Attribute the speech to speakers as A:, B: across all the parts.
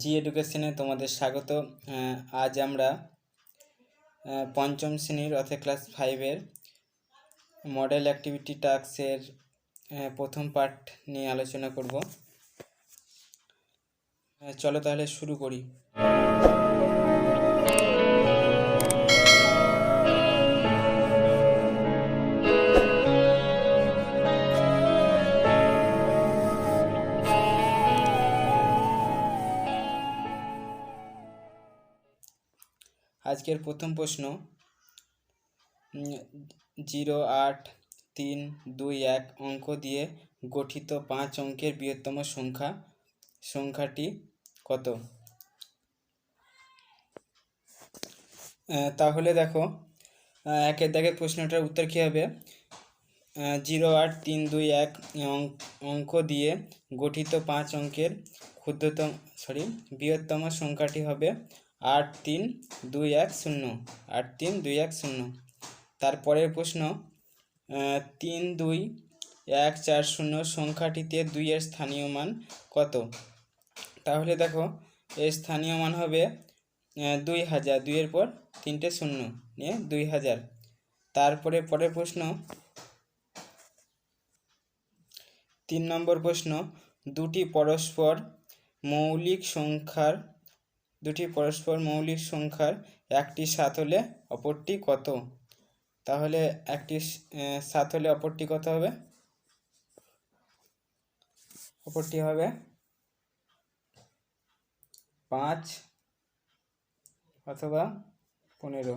A: জি এডুকেশনে তোমাদের স্বাগত। আজ আমরা পঞ্চম শ্রেণির অর্থাৎ ক্লাস ফাইভের মডেল অ্যাক্টিভিটি টাস্কের প্রথম পার্ট নিয়ে আলোচনা করব। চলো তাহলে শুরু করি। আজকের প্রথম প্রশ্ন জিরো আট তিন দুই এক অঙ্ক দিয়ে গঠিত পাঁচ অঙ্কের বৃহত্তম সংখ্যা, সংখ্যাটি কত? তাহলে দেখো একের দাগের প্রশ্নটার উত্তর কী হবে? জিরো আট তিন দুই এক অঙ্ক দিয়ে গঠিত পাঁচ অঙ্কের ক্ষুদ্রতম সরি বৃহত্তম সংখ্যাটি হবে আট তিন দুই এক শূন্য, আট তিন দুই এক শূন্য। তারপরের প্রশ্ন তিন দুই এক চার শূন্য সংখ্যাটিতে দুইয়ের স্থানীয় মান কত? তাহলে দেখো, এর স্থানীয় মান হবে দুই হাজার, দুইয়ের পর তিনটে শূন্য নিয়ে দুই হাজার। তারপরে পরের প্রশ্ন, তিন নম্বর প্রশ্ন, দুটি পরস্পর মৌলিক সংখ্যার দুটি পরস্পর মৌলিক সংখ্যার একটি সাত হলে অপরটি কত? তাহলে একটি সাত হলে অপরটি কত হবে? অপরটি হবে পাঁচ অথবা পনেরো।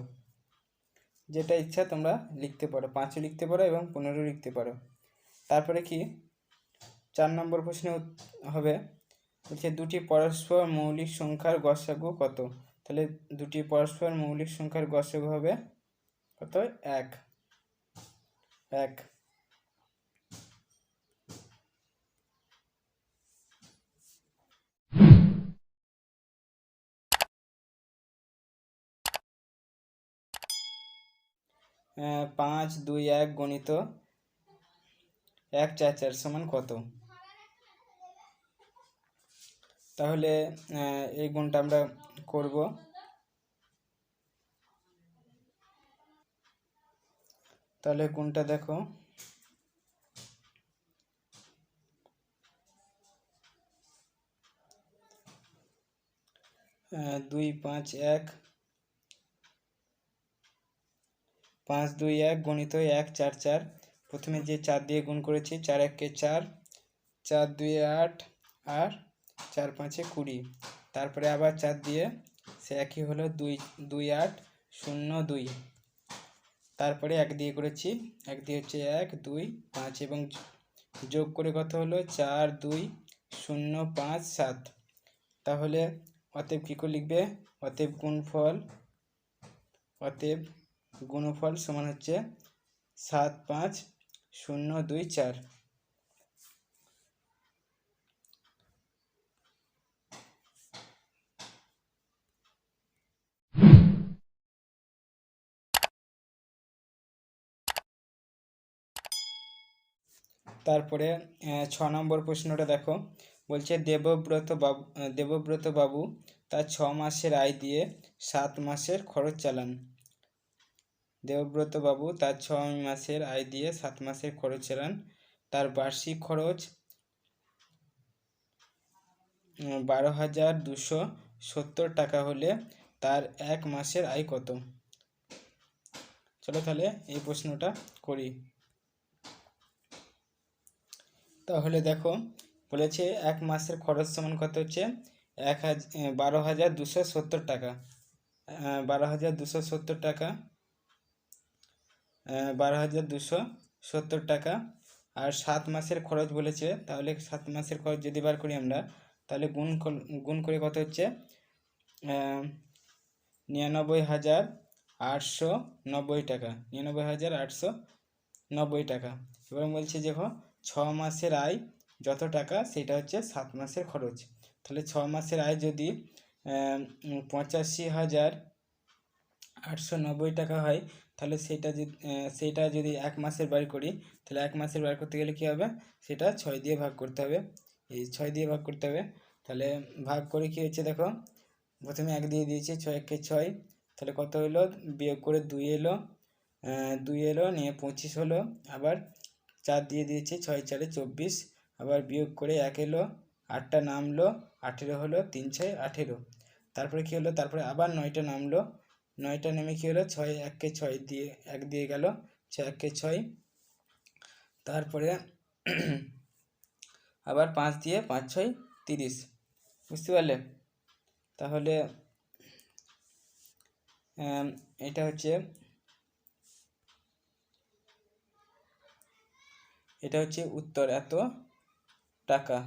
A: যেটা ইচ্ছা তোমরা লিখতে পারো, পাঁচও লিখতে পারো এবং পনেরো লিখতে পারো। তারপরে কি? চার নম্বর প্রশ্নে হবে বলছে, দুটি পরস্পর মৌলিক সংখ্যার গসাগু কত? তাহলে দুটি পরস্পর মৌলিক সংখ্যার গসাগু হবে কত? এক। এক। পাঁচ দুই এক গণিত এক চার চার সমান কত? তাহলে এই গুণটা আমরা করব। তাহলে গুণটা দেখো। দুই পাঁচ এক। পাঁচ দুই এক গণিত এক চার চার। প্রথমে যে চার দিয়ে গুণ করেছি, চার এককে চার। চার দুই আট আর চার পাঁচে কুড়ি। তারপরে আবার চার দিয়ে সে একই হলো দুই দুই আট শূন্য দুই। তারপরে এক দিয়ে করেছি, এক দিয়ে হচ্ছে এক, দুই, পাঁচ এবং যোগ করে কত হলো? চার, দুই, শূন্য, পাঁচ, সাত। তাহলে অতএব কী করে লিখবে? অতএব গুণফল অতএব গুণফল সমান হচ্ছে সাত, পাঁচ, শূন্য, দুই, চার। তারপরে ছ নম্বর প্রশ্নটা দেখো। বলছে, দেবব্রত বাবু দেবব্রত বাবু তার ছ মাসের আয় দিয়ে সাত মাসের খরচ চালান। দেবব্রত বাবু তার ছ মাসের আয় দিয়ে সাত মাসের খরচ চালান। তার বার্ষিক খরচ বারো হাজার দুশো সত্তর টাকা হলে তার এক মাসের আয় কত? চলো তাহলে এই প্রশ্নটা করি। তাহলে দেখো, বলেছে এক মাসের খরচ সমান কত হচ্ছে? এক হাজার বারো হাজার দুশো সত্তর টাকা। বারো হাজার দুশো সত্তর টাকা। বারো হাজার দুশো সত্তর টাকা। আর সাত মাসের খরচ বলেছে, তাহলে সাত মাসের খরচ যদি বার করি আমরা, তাহলে গুণ গুণ করে কত হচ্ছে? নিরানব্বই হাজার আটশো নব্বই টাকা। নিরানব্বই হাজার আটশো নব্বই টাকা। এবার বলছে দেখো ছ মাসের আয় যত টাকা, সেটা হচ্ছে সাত মাসের খরচ। তাহলে ছ মাসের আয় যদি পঁচাশি হাজার আটশো নব্বই টাকা হয়, তাহলে সেটা যদি সেটা যদি এক মাসের বার করি, তাহলে এক মাসের বার করতে গেলে কী হবে? সেটা ছয় দিয়ে ভাগ করতে হবে। এই ছয় দিয়ে ভাগ করতে হবে। তাহলে ভাগ করে কী হচ্ছে দেখো, প্রথমে এক দিয়ে দিয়েছে, ছয় একে ছয়, তাহলে কত হলো? বিয়োগ করে দুই এলো দুই এলো, নিয়ে পঁচিশ হলো। আবার চার দিয়ে দিয়েছে, ছয় চারে চব্বিশ। আবার বিয়োগ করে এক এলো, আটটা নামলো, আঠেরো হলো, তিন ছয়, আঠেরো। তারপরে কী হলো? তারপরে আবার নয়টা নামলো। নয়টা নেমে কী হলো? ছয় এককে ছয় দিয়ে, এক দিয়ে গেল, ছয় এককে ছয়। তারপরে আবার পাঁচ দিয়ে পাঁচ ছয়, তিরিশ। বুঝতে পারলে? তাহলে এটা হচ্ছে এটা হচ্ছে উত্তর এত টাকা।